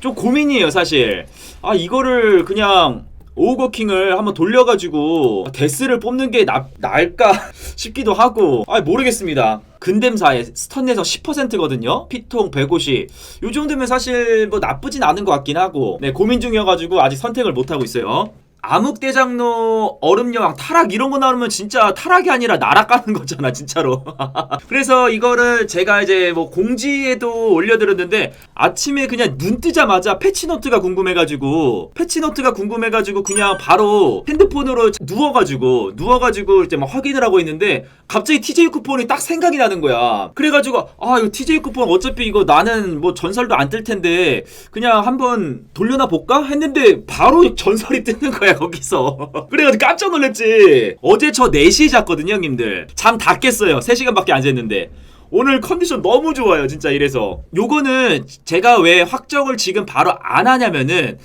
좀 고민이에요 사실. 아 이거를 그냥 오거킹을 한번 돌려가지고 데스를 뽑는 게 나, 나을까 싶기도 하고. 아 모르겠습니다. 근댐사에 스턴 내성 10%거든요? 피통 150. 요 정도면 사실 뭐 나쁘진 않은 것 같긴 하고. 네 고민 중이어가지고 아직 선택을 못하고 있어요 암흑대장로 얼음여왕 타락 이런 거 나오면 진짜 타락이 아니라 날아가는 거잖아 진짜로. 그래서 이거를 제가 이제 뭐 공지에도 올려드렸는데 아침에 그냥 눈 뜨자마자 패치노트가 궁금해가지고 패치노트가 궁금해가지고 그냥 바로 핸드폰으로 누워가지고 누워가지고 이제 막 확인을 하고 있는데 갑자기 TJ 쿠폰이 딱 생각이 나는 거야. 그래가지고 아 이거 TJ 쿠폰 어차피 이거 나는 뭐 전설도 안 뜰 텐데 그냥 한번 돌려나 볼까? 했는데 바로 전설이 뜨는 거야 거기서. 그래가지고 깜짝 놀랐지. 어제 저 4시에 잤거든요 형님들. 잠 다 깼어요. 3시간밖에 안 잤는데. 오늘 컨디션 너무 좋아요 진짜 이래서. 요거는 제가 왜 확정을 지금 바로 안 하냐면은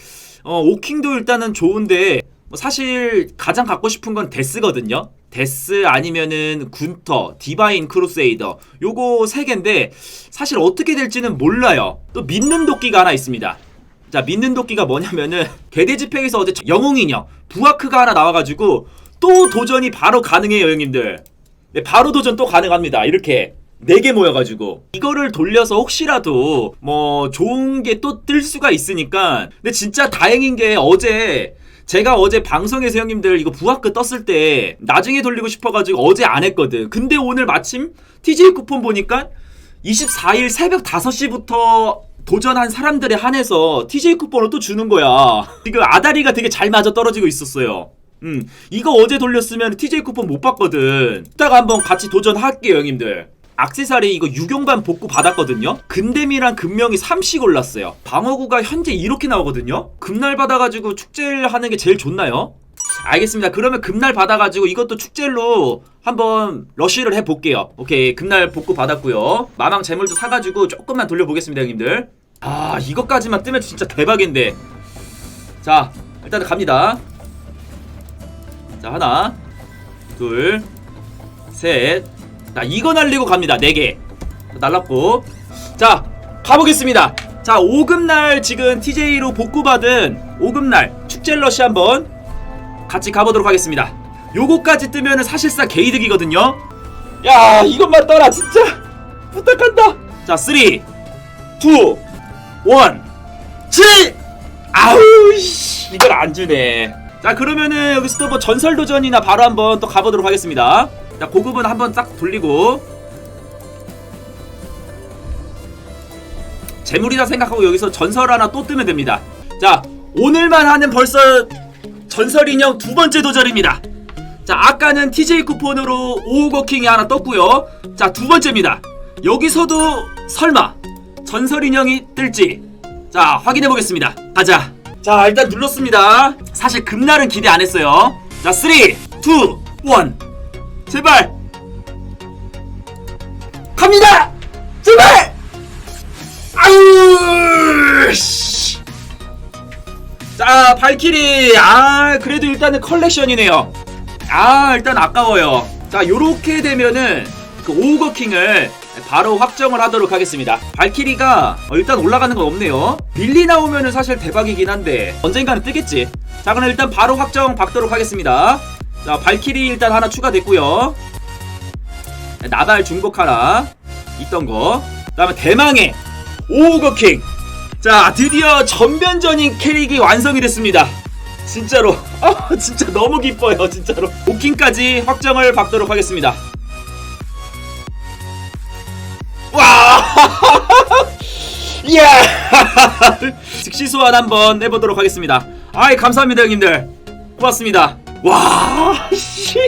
어 오킹도 일단은 좋은데 뭐 사실 가장 갖고 싶은 건 데스거든요. 데스 아니면은 군터 디바인 크루세이더 요거 세 개인데 사실 어떻게 될지는 몰라요. 또 믿는 도끼가 하나 있습니다 자 믿는 도끼가 뭐냐면은 개돼지 팩에서 어제 영웅 인형 부아크가 하나 나와가지고 또 도전이 바로 가능해요 형님들. 네, 바로 도전 또 가능합니다. 이렇게 네개 모여가지고. 이거를 돌려서 혹시라도 뭐 좋은 게 또 뜰 수가 있으니까. 근데 진짜 다행인 게 어제 제가 어제 방송에서 형님들 이거 부하크 떴을 때 나중에 돌리고 싶어가지고 어제 안 했거든. 근데 오늘 마침 TJ 쿠폰 보니까 24일 새벽 5시부터 도전한 사람들에 한해서 TJ 쿠폰을 또 주는 거야. 지금 아다리가 되게 잘 맞아 떨어지고 있었어요. 음, 이거 어제 돌렸으면 TJ 쿠폰 못 받거든. 이따가 한번 같이 도전할게요, 형님들. 악세사리 이거 유경반 복구 받았거든요. 근댐이랑 금명이 3씩 올랐어요. 방어구가 현재 이렇게 나오거든요. 금날 받아가지고 축제를 하는 게 제일 좋나요? 알겠습니다. 그러면 금날 받아가지고 이것도 축제로 한번 러쉬를 해볼게요. 오케이, 금날 복구 받았고요. 마망 재물도 사가지고 조금만 돌려보겠습니다, 형님들. 아, 이것까지만 뜨면 진짜 대박인데. 자, 일단 갑니다. 자, 하나, 둘, 셋. 자, 이거 날리고 갑니다. 네 개. 날랐고. 자, 가보겠습니다. 자, 5금날 지금 TJ로 복구받은 5금날 축제 러쉬 한번 같이 가보도록 하겠습니다. 요거까지 뜨면은 사실상 개이득이거든요. 야, 이것만 떠라 진짜 부탁한다. 자, 3, 2, 1, 7. 아우 씨, 이걸 안 주네. 자, 그러면은 여기서 또 뭐 전설 도전이나 바로 한번 또 가보도록 하겠습니다. 자, 고급은 한번 딱 돌리고 재물이라 생각하고 여기서 전설 하나 또 뜨면 됩니다. 자, 오늘만 하는 벌써 전설 인형 두 번째 도전입니다. 자, 아까는 TJ 쿠폰으로 오거킹이 하나 떴고요. 자, 두 번째입니다. 여기서도 설마 전설 인형이 뜰지. 자, 확인해 보겠습니다. 가자. 자, 일단 눌렀습니다. 사실 금날은 기대 안 했어요. 자, 3, 2, 1. 제발. 갑니다. 제발. 아유, 씨. 자 발키리. 아 그래도 일단은 컬렉션이네요. 아 일단 아까워요. 자 요렇게 되면은 그 오거킹을 바로 확정을 하도록 하겠습니다. 발키리가 어, 일단 올라가는 건 없네요. 빌리 나오면은 사실 대박이긴 한데 언젠가는 뜨겠지. 자 그럼 일단 바로 확정 받도록 하겠습니다. 자 발키리 일단 하나 추가됐고요. 나발 중복 하나 있던 거그 다음에 대망의 오거킹 자 드디어 전면전인 캐릭이 완성이 됐습니다. 진짜로. 아 진짜 너무 기뻐요 진짜로. 오킹까지 확정을 받도록 하겠습니다. 와! 이야 즉시 소환 한번 해보도록 하겠습니다. 아이 감사합니다 형님들. 고맙습니다. 와 씨.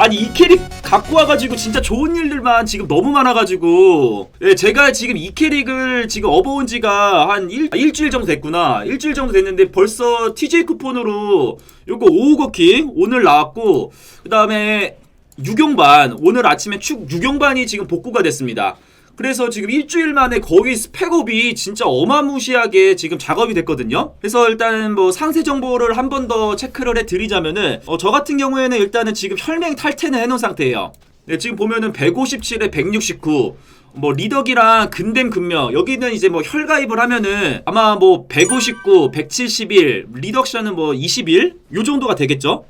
아니 이 캐릭 갖고 와가지고 진짜 좋은 일들만 지금 너무 많아가지고. 예, 제가 지금 이 캐릭을 지금 업어온 지가 한 일, 아, 일주일 정도 됐구나. 일주일 정도 됐는데 벌써 TJ 쿠폰으로 요거 오우거킹 오늘 나왔고 그 다음에 유경반 오늘 아침에 축 유경반이 지금 복구가 됐습니다 그래서 지금 일주일 만에 거의 스펙업이 진짜 어마무시하게 지금 작업이 됐거든요. 그래서 일단은 뭐 상세 정보를 한 번 더 체크를 해드리자면은 어, 저 같은 경우에는 일단은 지금 혈맹 탈퇴는 해놓은 상태예요. 네, 지금 보면은 157에 169. 뭐 리덕이랑 근댐 근명 여기는 이제 뭐 혈가입을 하면은 아마 뭐 159, 171 리덕션은 뭐 21? 요 정도가 되겠죠?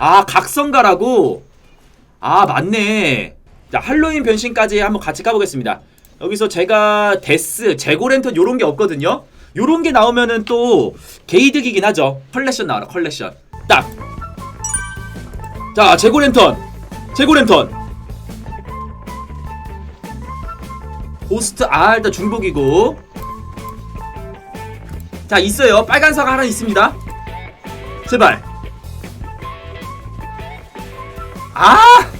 아 각성가라고? 아 맞네 자 할로윈 변신까지 한번 같이 까보겠습니다 여기서 제가 데스, 재고랜턴 요런 게 없거든요 요런 게 나오면은 또 게이득이긴 하죠 컬렉션 나와라 컬렉션 딱 자, 재고랜턴. 재고랜턴. 고스트 아 일단 중복이고. 자, 있어요. 빨간 사가 하나 있습니다. 제발. 아!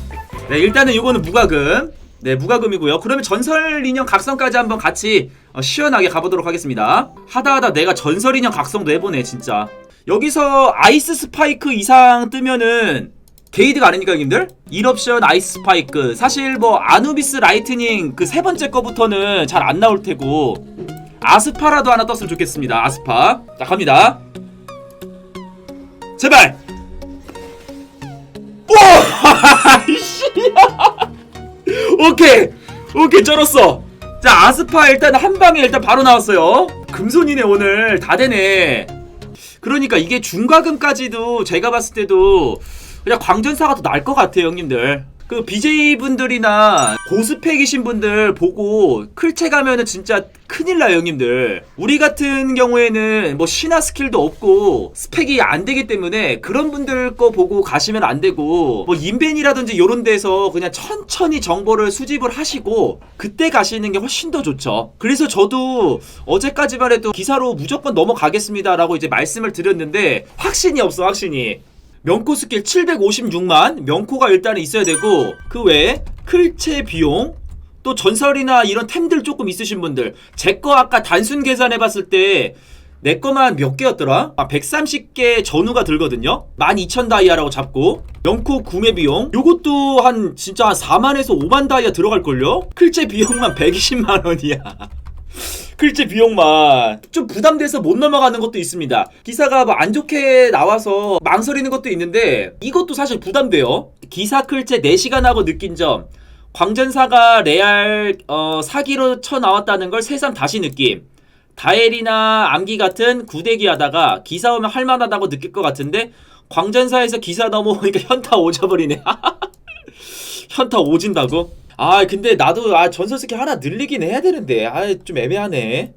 네, 일단은 요거는 무과금. 네, 무과금이고요. 그러면 전설 인형 각성까지 한번 같이 어, 시원하게 가보도록 하겠습니다. 하다하다 내가 전설 인형 각성도 해보네, 진짜. 여기서 아이스 스파이크 이상 뜨면은 게이드가 아닙니까 형님들? 1옵션 아이스 스파이크 사실 뭐 아누비스 라이트닝 그 세 번째 거부터는 잘 안 나올 테고 아스파라도 하나 떴으면 좋겠습니다 아스파 자 갑니다 제발 오! 씨. 오케이. 오케이 쩔었어. 자 아스파 일단 한 방에 일단 바로 나왔어요. 금손이네 오늘. 다 되네. 그러니까 이게 중과금까지도 제가 봤을 때도 그냥 광전사가 더 나을 것 같아요 형님들 그 BJ 분들이나 고스펙이신 분들 보고 클체 가면은 진짜 큰일 나요 형님들. 우리 같은 경우에는 뭐 신화 스킬도 없고 스펙이 안 되기 때문에 그런 분들 거 보고 가시면 안 되고 뭐 인벤이라든지 요런 데서 그냥 천천히 정보를 수집을 하시고 그때 가시는 게 훨씬 더 좋죠. 그래서 저도 어제까지만 해도 기사로 무조건 넘어가겠습니다 라고 이제 말씀을 드렸는데 확신이 없어 확신이 명코 스킬 756만 명코가 일단은 있어야 되고 그 외에 클체 비용 또 전설이나 이런 템들 조금 있으신 분들. 제 거 아까 단순 계산해봤을 때 내 거만 몇 개였더라? 아 130개 전후가 들거든요? 12,000 다이아라고 잡고. 명코 구매 비용. 요것도 한 진짜 한 4만에서 5만 다이아 들어갈걸요? 클체 비용만 120만 원이야 글제 비용만 좀 부담돼서 못 넘어가는 것도 있습니다. 기사가 뭐 안 좋게 나와서 망설이는 것도 있는데 이것도 사실 부담돼요. 기사 클제 4시간 하고 느낀 점 광전사가 레알 어, 사기로 쳐 나왔다는 걸 새삼 다시 느낌. 다엘이나 암기 같은 구대기 하다가 기사 오면 할만하다고 느낄 것 같은데 광전사에서 기사 넘어오니까 현타 오져버리네. 현타 오진다고? 아 근데 나도 아 전설 스킬 하나 늘리긴 해야 되는데. 아 좀 애매하네